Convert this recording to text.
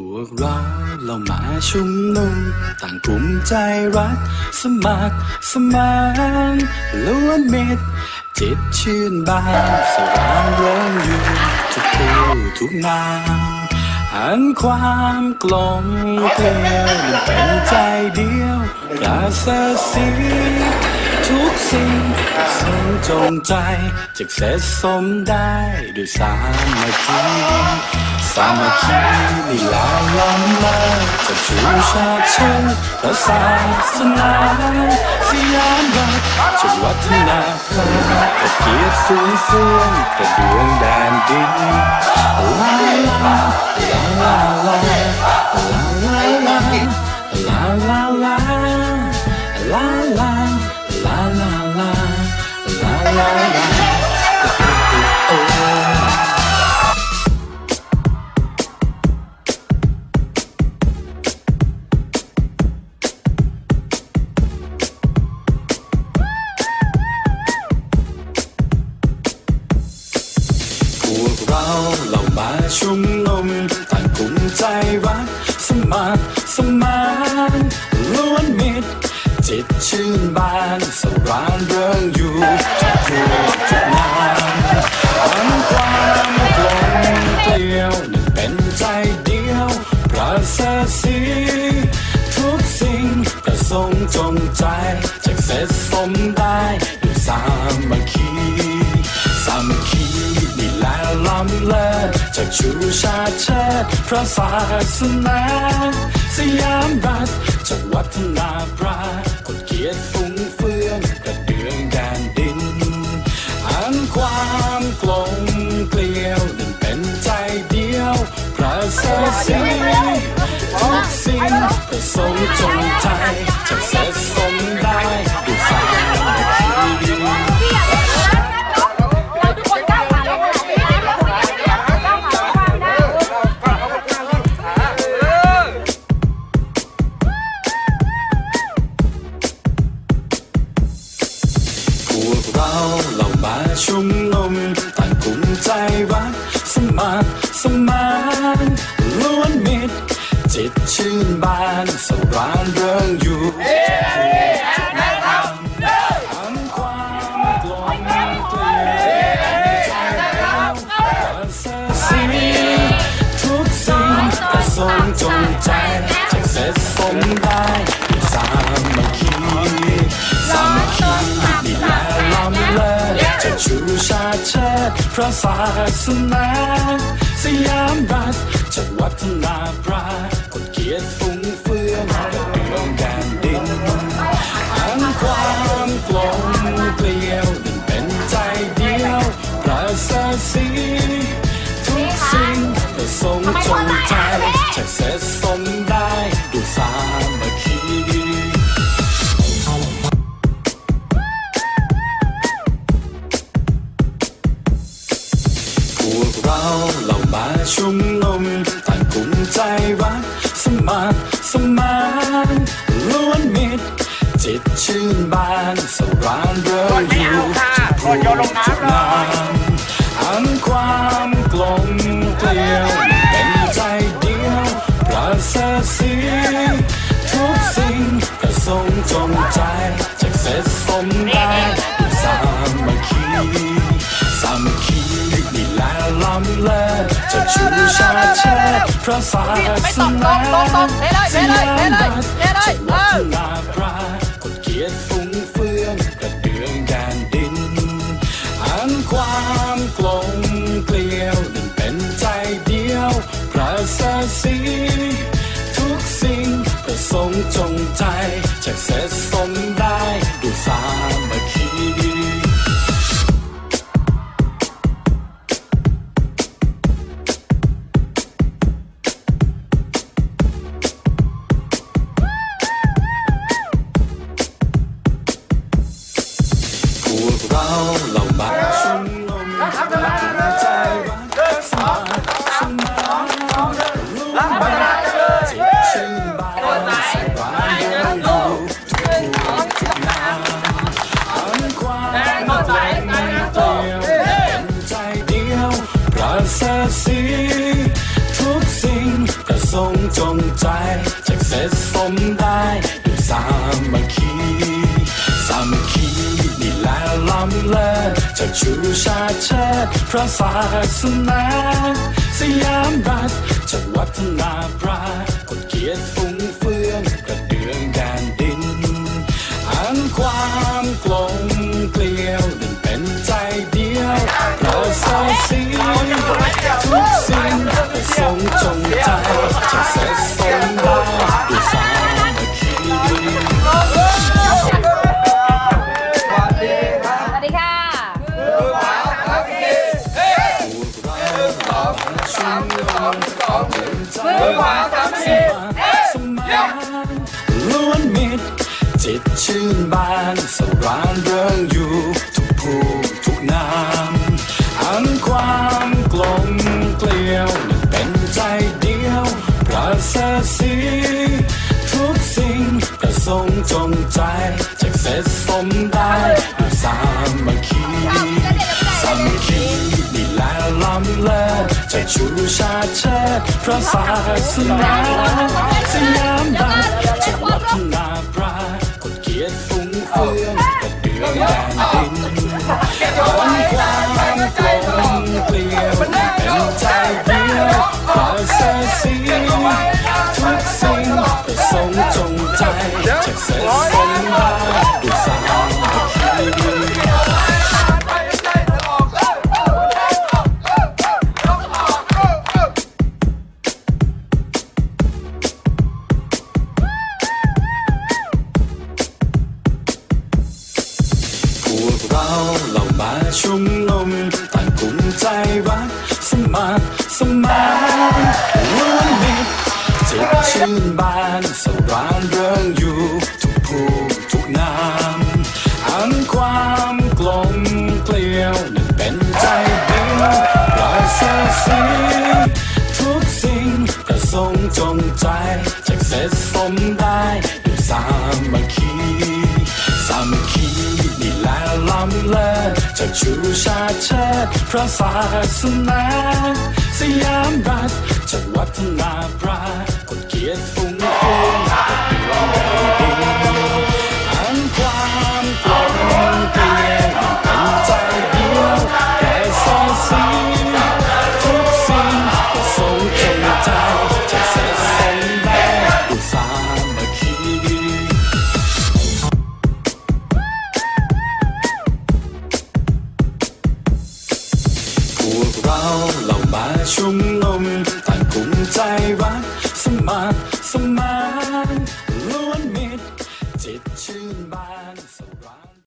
พวกเราเรามาชุมนุมต่างกลุ่มใจรัก สมัครสมานล้วนเม็ดรจิตชื่นบานสว่างเริงอยู่ทุกคู่ทุกนามหันความกลมเกลียวเป็นใจเดียวกราเสีทุกสิ่งสมจงใจจะเสร็จสมได้ด้วยสามัคคี สามัคคีนี่ลาล้ำมาจะชูชาเชิญนพระศาสนาสยามรัฐจะวัฒนาพระเกียรติสูงสูงกระดวงแดนดินลาลา ชุ่มนมต่างกลุ่มใจรักสมัครสมานล้วนมิตรจิตชื่นบานสรานเริงอยู่ทุกครัวทุกนามอันความกลมเกลียวหนึ่งเป็นใจเดียวประเสริฐสีทุกสิ่งประสงจงใจจากเสร็จสมได้ด้วยสามัคคีสามัคคีำเลิศจากชูชาติเชิดพระศาสนาสยามรัฐจากวัฒนาปราคนเกียรติฟุ้งเฟืองกระเดืองแดนดิน อันความกลมเกลียวนั่นเป็นใจเดียว พระเสริฐ ชุมนุมต่างกลุ่มใจรักสมัครสมานล้วนมิตรจิตชื่นบานสรานเริงอยู่อันความกลมเกลียวใจเดียวประเสริฐสีทุกสิ่งปรงจงใจจะเสร็จสมได้สามั ชูชาติเชิดพระศาสนาสยามรัฐจากวัฒนาปราคนเกียรติฟุ้งเฟืองกระเดืองแดนดินอันความกลมเกลียวหนึ่งเป็นใจเดียวประเสริฐสีทุกสิ่งประสงค์จงใจจะเสร็จส ชุมนุมต่างกลุ่มใจรักสมัครสมานล้วนมิตรจิตชื่นบานสรานเริงอยู่ทุกครัวทุกนามอันความกลมเกลียวเป็นใจเดียวประเสริฐสีทุกสิ่งประสงค์จงใจจากเสร็จสมได้สามัคคีสามัคคีำเลิศจะชูชาติเชิดพระศาสนาสยามรัฐจะวัฒนาปราคนเกียรติฟุ้งเฟืองกระเดืองแดนดินอันความกลมเกลียวหนึ่งเป็นใจเดียวพระสริฐสีทุกสิ่งประสงค์จงใจจากเสร็จสม เสริฐสีทุกสิ่งประสทรงจงใจจะเสร็จสมได้ด้วยสามัคคีสามัคคีนี่แหละล้ำเลิศจะชูชาติเชิดพระศาสนาสยามรัฐจะวัฒนาปราคนเกียรติฟุ้ง สร็จสมได้ด้วยสามัคคีสวัสดีค่ะมือขวาทำสิสมานล้วนมิตรจิตชื่นบานสรานเริงอยู่ งใจงใจจะเสร็จสมได้ด้วยสามัคคีสามัคคีนี่แหละล้ำเลิศจะชูชาติเชิดพระศาสนาสยามดังจะวัฒนาปราคนเกียรติฟุ้งเฟืองกระเดืองแดนดิน เราเรามาชุมนุมต่างกลุ่มใจรักสมัครสมานร่วมมิตรจิตชื่นบานสรานเริงอยู่ทุกผู้ทุกนามอันความกลมเกลียวนั้นเป็นใจเดียวประเสริฐสีทุกสิ่งประสงค์จงใจจะเสร็จสมได้ด้วยสามัคคีำเลิศจะชูชาติเชิดพระศาสนาสยามรัฐจะวัฒนาปราคนเกียรติฟุ้งเฟือง ชุมนุมต่างกลุ่มใจรักสมัครสมาน